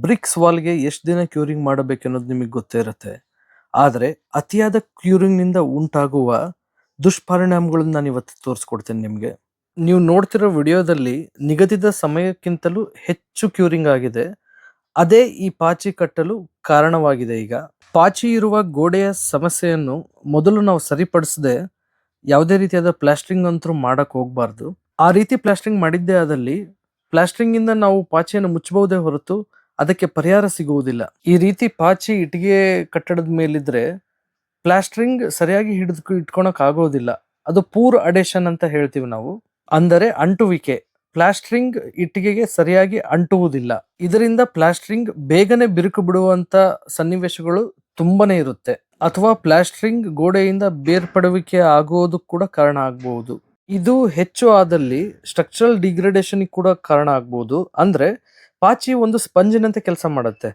BRICS ವಾಲ್ಗೆ ಎಷ್ಟು ದಿನ curing ಮಾಡಬೇಕು ಅನ್ನೋದು ನಿಮಗೆ ಗೊತ್ತೇ ಇರುತ್ತೆ. ಆದರೆ ಅತಿಯಾದ ಕ್ಯೂರಿಂಗ್ನಿಂದ ಉಂಟಾಗುವ ದುಷ್ಪರಿಣಾಮಗಳನ್ನು ನಾನು ಇವತ್ತು ತೋರಿಸ್ಕೊಡ್ತೇನೆ ನಿಮಗೆ. ನೀವು ನೋಡ್ತಿರೋ ವಿಡಿಯೋದಲ್ಲಿ ನಿಗದಿತ ಸಮಯಕ್ಕಿಂತಲೂ ಹೆಚ್ಚು ಕ್ಯೂರಿಂಗ್ ಆಗಿದೆ. ಅದೇ ಈ ಪಾಚಿ ಕಟ್ಟಲು ಕಾರಣವಾಗಿದೆ ಈಗ. ಪಾಚಿ ಇರುವ ಗೋಡೆಯ ಸಮಸ್ಯೆಯನ್ನು ಮೊದಲು ನಾವು ಸರಿಪಡಿಸದೆ ಯಾವುದೇ ರೀತಿಯಾದ ಪ್ಲಾಸ್ಟ್ರಿಂಗ್ ಅಂತೂ ಮಾಡಕ್ಕೆ ಹೋಗಬಾರ್ದು. ಆ ರೀತಿ ಪ್ಲಾಸ್ಟ್ರಿಂಗ್ ಮಾಡಿದ್ದೇ ಆದಲ್ಲಿ ಪ್ಲಾಸ್ಟ್ರಿಂಗಿಂದ ನಾವು ಪಾಚಿಯನ್ನು ಮುಚ್ಚಬಹುದೇ ಹೊರತು ಅದಕ್ಕೆ ಪರಿಹಾರ ಸಿಗುವುದಿಲ್ಲ. ಈ ರೀತಿ ಪಾಚಿ ಇಟ್ಟಿಗೆ ಕಟ್ಟಡದ ಮೇಲಿದ್ರೆ ಪ್ಲಾಸ್ಟ್ರಿಂಗ್ ಸರಿಯಾಗಿ ಹಿಡಿದು ಇಟ್ಕೊಳಕ್ ಆಗೋದಿಲ್ಲ. ಅದು ಪೂರ್ ಅಡೇಷನ್ ಅಂತ ಹೇಳ್ತೀವಿ ನಾವು. ಅಂದರೆ ಅಂಟುವಿಕೆ. ಪ್ಲಾಸ್ಟ್ರಿಂಗ್ ಇಟ್ಟಿಗೆಗೆ ಸರಿಯಾಗಿ ಅಂಟುವುದಿಲ್ಲ. ಇದರಿಂದ ಪ್ಲಾಸ್ಟ್ರಿಂಗ್ ಬೇಗನೆ ಬಿರುಕು ಬಿಡುವಂತ ಸನ್ನಿವೇಶಗಳು ತುಂಬಾನೇ ಇರುತ್ತೆ. ಅಥವಾ ಪ್ಲಾಸ್ಟ್ರಿಂಗ್ ಗೋಡೆಯಿಂದ ಬೇರ್ಪಡುವಿಕೆ ಆಗುವುದು ಕೂಡ ಕಾರಣ ಆಗಬಹುದು. ಇದು ಹೆಚ್ಚು ಆದಲ್ಲಿ ಸ್ಟ್ರಕ್ಚರಲ್ ಡಿಗ್ರೇಡೇಷನ್ ಕೂಡ ಕಾರಣ ಆಗ್ಬಹುದು. ಅಂದ್ರೆ ಪಾಚಿ ಒಂದು ಸ್ಪಂಜಿನಂತೆ ಕೆಲಸ ಮಾಡುತ್ತೆ.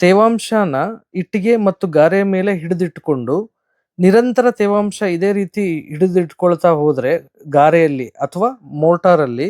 ತೇವಾಂಶನ ಇಟ್ಟಿಗೆ ಮತ್ತು ಗಾರೆಯ ಮೇಲೆ ಹಿಡಿದಿಟ್ಟುಕೊಂಡು ನಿರಂತರ ತೇವಾಂಶ ಇದೇ ರೀತಿ ಹಿಡಿದಿಟ್ಕೊಳ್ತಾ ಹೋದ್ರೆ ಗಾರೆಯಲ್ಲಿ ಅಥವಾ ಮೋಟಾರಲ್ಲಿ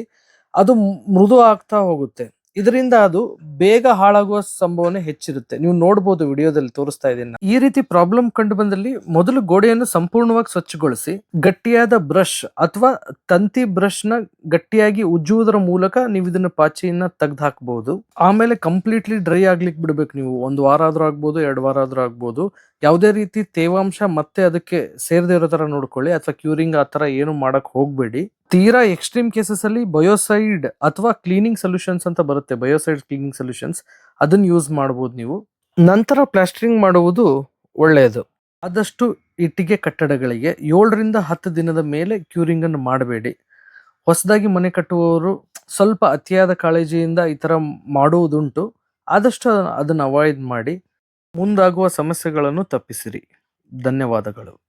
ಅದು ಮೃದು ಆಗ್ತಾ ಹೋಗುತ್ತೆ. ಇದರಿಂದ ಅದು ಬೇಗ ಹಾಳಾಗುವ ಸಂಭವನೆ ಹೆಚ್ಚಿರುತ್ತೆ. ನೀವು ನೋಡಬಹುದು ವಿಡಿಯೋದಲ್ಲಿ ತೋರಿಸ್ತಾ ಇದ್ದೀನಿ. ಈ ರೀತಿ ಪ್ರಾಬ್ಲಮ್ ಕಂಡು ಬಂದಲ್ಲಿ ಮೊದಲು ಗೋಡೆಯನ್ನು ಸಂಪೂರ್ಣವಾಗಿ ಸ್ವಚ್ಛಗೊಳಿಸಿ, ಗಟ್ಟಿಯಾದ ಬ್ರಷ್ ಅಥವಾ ತಂತಿ ಬ್ರಷ್ನ ಗಟ್ಟಿಯಾಗಿ ಉಜ್ಜುವುದರ ಮೂಲಕ ನೀವು ಇದನ್ನ ಪಾಚಿಯನ್ನ ತೆಗೆದು ಹಾಕಬಹುದು ಆಮೇಲೆ ಕಂಪ್ಲೀಟ್ಲಿ ಡ್ರೈ ಆಗ್ಲಿಕ್ಕೆ ಬಿಡ್ಬೇಕು ನೀವು. ಒಂದು ವಾರ ಆದ್ರೂ ಆಗ್ಬೋದು, ಎರಡು ವಾರ ಆದ್ರೂ ಆಗ್ಬೋದು. ಯಾವುದೇ ರೀತಿ ತೇವಾಂಶ ಮತ್ತೆ ಅದಕ್ಕೆ ಸೇರದೇ ಇರೋ ತರ ನೋಡ್ಕೊಳ್ಳಿ, ಅಥವಾ ಕ್ಯೂರಿಂಗ್ ಆ ತರ ಏನು ಮಾಡಕ್ ಹೋಗ್ಬೇಡಿ. ತೀರಾ ಎಕ್ಸ್ಟ್ರೀಮ್ ಕೇಸಸ್ ಅಲ್ಲಿ ಬಯೋಸೈಡ್ ಅಥವಾ ಕ್ಲೀನಿಂಗ್ ಸೊಲ್ಯೂಷನ್ಸ್ ಅಂತ ಬರುತ್ತೆ ಬಯೋಸೈಡ್ ಕ್ಲೀನಿಂಗ್ ಸೊಲ್ಯೂಷನ್ಸ್ ಅದನ್ನ ಯೂಸ್ ಮಾಡಬಹುದು ನೀವು. ನಂತರ ಪ್ಲಾಸ್ಟರಿಂಗ್ ಮಾಡುವುದು ಒಳ್ಳೆಯದು. ಆದಷ್ಟು ಇಟ್ಟಿಗೆ ಕಟ್ಟಡಗಳಿಗೆ ಏಳರಿಂದ ಹತ್ತು ದಿನದ ಮೇಲೆ ಕ್ಯೂರಿಂಗ್ ಅನ್ನು ಮಾಡಬೇಡಿ. ಹೊಸದಾಗಿ ಮನೆ ಕಟ್ಟುವವರು ಸ್ವಲ್ಪ ಅತಿಯಾದ ಕಾಳಜಿಯಿಂದ ಈ ಥರ ಮಾಡುವುದುಂಟು. ಆದಷ್ಟು ಅದನ್ನು ಅವಾಯ್ಡ್ ಮಾಡಿ. ಮುಂದಾಗುವ ಸಮಸ್ಯೆಗಳನ್ನು ತಪ್ಪಿಸಿರಿ. ಧನ್ಯವಾದಗಳು.